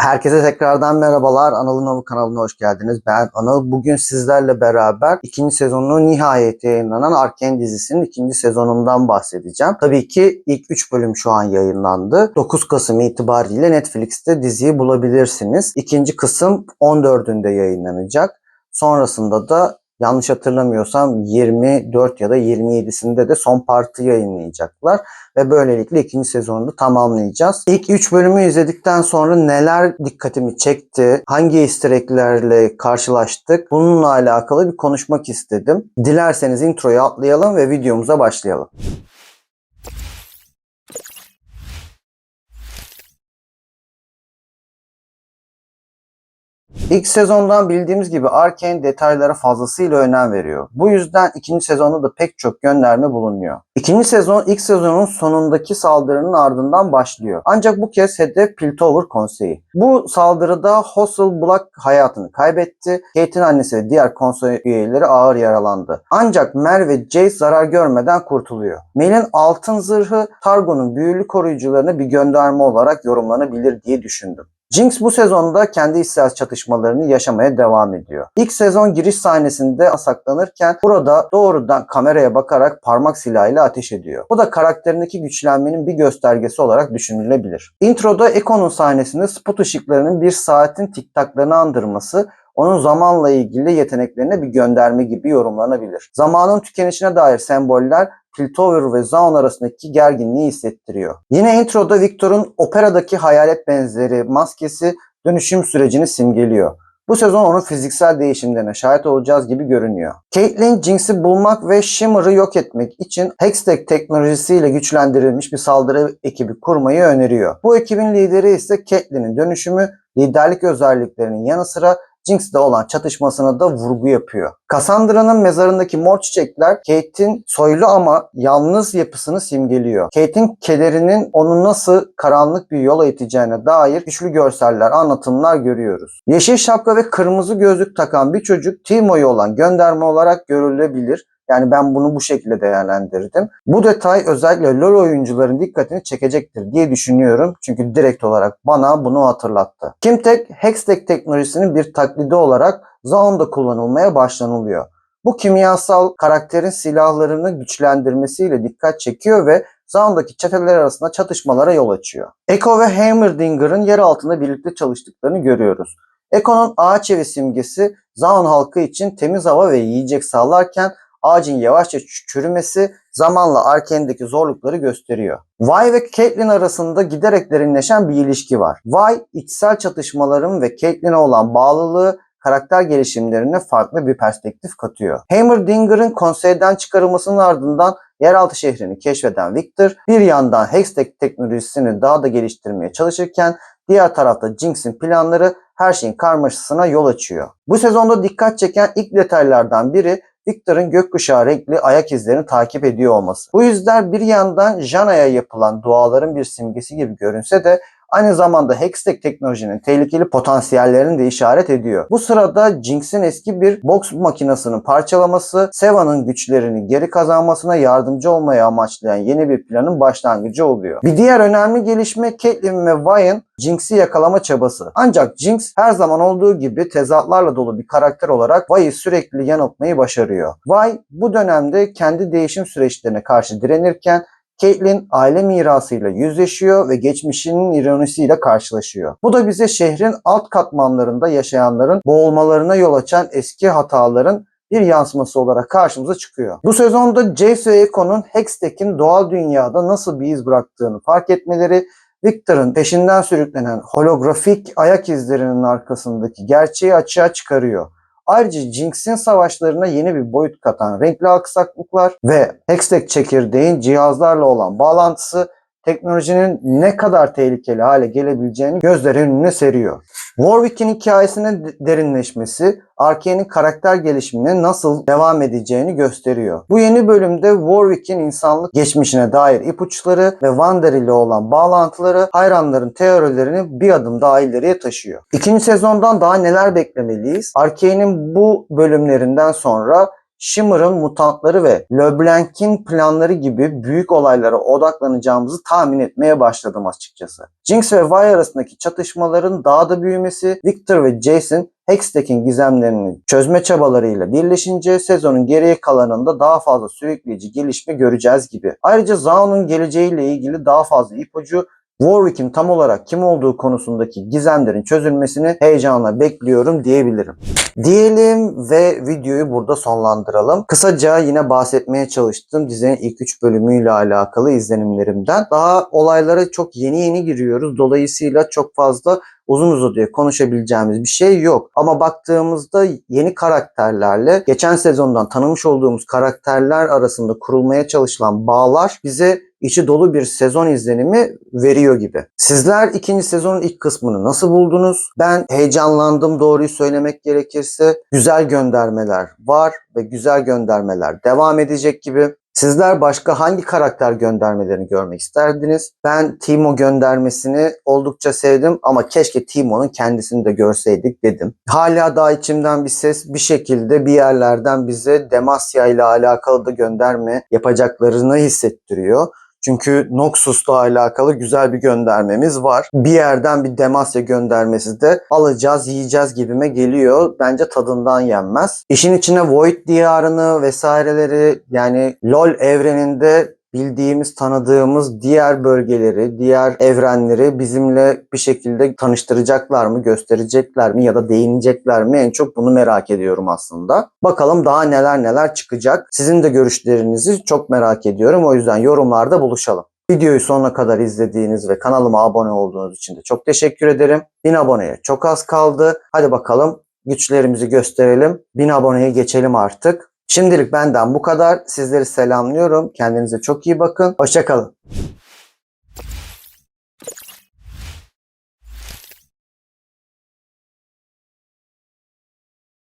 Herkese tekrardan merhabalar. Anıl'ın Avı kanalına hoş geldiniz. Ben Anıl. Bugün sizlerle beraber ikinci sezonu nihayet yayınlanan Arcane dizisinin ikinci sezonundan bahsedeceğim. Tabii ki ilk 3 bölüm şu an yayınlandı. 9 Kasım itibariyle Netflix'te diziyi bulabilirsiniz. İkinci kısım 14'ünde yayınlanacak. Sonrasında da yanlış hatırlamıyorsam 24 ya da 27'sinde de son partı yayınlayacaklar ve böylelikle ikinci sezonunu tamamlayacağız. İlk 3 bölümü izledikten sonra neler dikkatimi çekti, hangi easter egg'lerle karşılaştık bununla alakalı bir konuşmak istedim. Dilerseniz introyu atlayalım ve videomuza başlayalım. İlk sezondan bildiğimiz gibi Arkane detaylara fazlasıyla önem veriyor. Bu yüzden ikinci sezonda da pek çok gönderme bulunuyor. İkinci sezon ilk sezonun sonundaki saldırının ardından başlıyor. Ancak bu kez hedef Piltover konseyi. Bu saldırıda Hossel Black hayatını kaybetti. Kate'in annesi ve diğer konsey üyeleri ağır yaralandı. Ancak Mer ve Jace zarar görmeden kurtuluyor. Mel'in altın zırhı Targo'nun büyülü koruyucularına bir gönderme olarak yorumlanabilir diye düşündüm. Jinx bu sezonda kendi içsel çatışmalarını yaşamaya devam ediyor. İlk sezon giriş sahnesinde saklanırken burada doğrudan kameraya bakarak parmak silahıyla ateş ediyor. Bu da karakterindeki güçlenmenin bir göstergesi olarak düşünülebilir. Introda Echo'nun sahnesinde spot ışıklarının bir saatin tiktaklarını andırması onun zamanla ilgili yeteneklerine bir gönderme gibi yorumlanabilir. Zamanın tükenişine dair semboller Piltover ve Zaun arasındaki gerginliği hissettiriyor. Yine introda Victor'un operadaki hayalet benzeri maskesi dönüşüm sürecini simgeliyor. Bu sezon onun fiziksel değişimlerine şahit olacağız gibi görünüyor. Caitlyn Jinx'i bulmak ve Shimmer'ı yok etmek için Hextech teknolojisiyle güçlendirilmiş bir saldırı ekibi kurmayı öneriyor. Bu ekibin lideri ise Caitlyn'in dönüşümü, liderlik özelliklerinin yanı sıra Jinx'le olan çatışmasına da vurgu yapıyor. Cassandra'nın mezarındaki mor çiçekler Kate'in soylu ama yalnız yapısını simgeliyor. Kate'in kederinin onu nasıl karanlık bir yola iteceğine dair güçlü görseller, anlatımlar görüyoruz. Yeşil şapka ve kırmızı gözlük takan bir çocuk Timo'ya olan gönderme olarak görülebilir. Yani ben bunu bu şekilde değerlendirdim. Bu detay özellikle LoL oyuncuların dikkatini çekecektir diye düşünüyorum. Çünkü direkt olarak bana bunu hatırlattı. Kimtek, Hextech teknolojisinin bir taklidi olarak Zaun'da kullanılmaya başlanılıyor. Bu kimyasal karakterin silahlarını güçlendirmesiyle dikkat çekiyor ve Zaun'daki çeteler arasında çatışmalara yol açıyor. Echo ve Heimerdinger'ın yer altında birlikte çalıştıklarını görüyoruz. Echo'nun ağaç evi simgesi Zaun halkı için temiz hava ve yiyecek sağlarken ağacın yavaşça çürümesi zamanla Arkane'deki zorlukları gösteriyor. Vi ve Caitlyn arasında giderek derinleşen bir ilişki var. Vi içsel çatışmaların ve Caitlyn'e olan bağlılığı karakter gelişimlerine farklı bir perspektif katıyor. Heimerdinger'ın konseyden çıkarılmasının ardından yeraltı şehrini keşfeden Victor bir yandan Hextech teknolojisini daha da geliştirmeye çalışırken diğer tarafta Jinx'in planları her şeyin karmaşasına yol açıyor. Bu sezonda dikkat çeken ilk detaylardan biri Victor'ın gökkuşağı renkli ayak izlerini takip ediyor olması. Bu yüzden bir yandan Jana'ya yapılan duaların bir simgesi gibi görünse de aynı zamanda Hextech teknolojinin tehlikeli potansiyellerini de işaret ediyor. Bu sırada Jinx'in eski bir boks makinesinin parçalaması, Seva'nın güçlerini geri kazanmasına yardımcı olmaya amaçlayan yeni bir planın başlangıcı oluyor. Bir diğer önemli gelişme Caitlyn ve Vi'ın Jinx'i yakalama çabası. Ancak Jinx her zaman olduğu gibi tezatlarla dolu bir karakter olarak Vi'yi sürekli yanıltmayı başarıyor. Vi bu dönemde kendi değişim süreçlerine karşı direnirken Caitlyn aile mirasıyla yüzleşiyor ve geçmişinin ironisiyle karşılaşıyor. Bu da bize şehrin alt katmanlarında yaşayanların boğulmalarına yol açan eski hataların bir yansıması olarak karşımıza çıkıyor. Bu sezonda Jace ve Echo'nun Hextech'in doğal dünyada nasıl bir iz bıraktığını fark etmeleri Victor'ın peşinden sürüklenen holografik ayak izlerinin arkasındaki gerçeği açığa çıkarıyor. Ayrıca Jinx'in savaşlarına yeni bir boyut katan renkli aksaklıklar ve Hextech çekirdeğin cihazlarla olan bağlantısı teknolojinin ne kadar tehlikeli hale gelebileceğini gözler önüne seriyor. Warwick'in hikayesinin derinleşmesi, Arkane'in karakter gelişimine nasıl devam edeceğini gösteriyor. Bu yeni bölümde Warwick'in insanlık geçmişine dair ipuçları ve Wander ile olan bağlantıları hayranların teorilerini bir adım daha ileriye taşıyor. İkinci sezondan daha neler beklemeliyiz? Arkane'in bu bölümlerinden sonra Shimmer'ın mutantları ve LeBlanc'in planları gibi büyük olaylara odaklanacağımızı tahmin etmeye başladım açıkçası. Jinx ve Vi arasındaki çatışmaların daha da büyümesi, Victor ve Jason Hextech'in gizemlerini çözme çabalarıyla birleşince sezonun geriye kalanında daha fazla sürükleyici gelişme göreceğiz gibi. Ayrıca Zaun'un geleceğiyle ilgili daha fazla ipucu Warwick'in tam olarak kim olduğu konusundaki gizemlerin çözülmesini heyecanla bekliyorum diyebilirim. Diyelim ve videoyu burada sonlandıralım. Kısaca yine bahsetmeye çalıştım dizinin ilk 3 bölümüyle alakalı izlenimlerimden. Daha olaylara çok yeni yeni giriyoruz. Dolayısıyla çok fazla uzun uzadıya konuşabileceğimiz bir şey yok. Ama baktığımızda yeni karakterlerle geçen sezondan tanımış olduğumuz karakterler arasında kurulmaya çalışılan bağlar bize içi dolu bir sezon izlenimi veriyor gibi. Sizler ikinci sezonun ilk kısmını nasıl buldunuz? Ben heyecanlandım doğruyu söylemek gerekirse. Güzel göndermeler var ve güzel göndermeler devam edecek gibi. Sizler başka hangi karakter göndermelerini görmek isterdiniz? Ben Timo göndermesini oldukça sevdim ama keşke Timo'nun kendisini de görseydik dedim. Hala daha içimden bir ses bir şekilde bir yerlerden bize Demacia ile alakalı da gönderme yapacaklarını hissettiriyor. Çünkü Noxus'la alakalı güzel bir göndermemiz var. Bir yerden bir Demacia göndermesi de alacağız, yiyeceğiz gibime geliyor. Bence tadından yenmez. İşin içine Void diyarını vesaireleri yani LoL evreninde bildiğimiz, tanıdığımız diğer bölgeleri, diğer evrenleri bizimle bir şekilde tanıştıracaklar mı, gösterecekler mi ya da değinecekler mi? En çok bunu merak ediyorum aslında. Bakalım daha neler neler çıkacak. Sizin de görüşlerinizi çok merak ediyorum. O yüzden yorumlarda buluşalım. Videoyu sonuna kadar izlediğiniz ve kanalıma abone olduğunuz için de çok teşekkür ederim. 1000 aboneye çok az kaldı. Hadi bakalım güçlerimizi gösterelim. 1000 aboneye geçelim artık. Şimdilik benden bu kadar. Sizleri selamlıyorum. Kendinize çok iyi bakın. Hoşçakalın.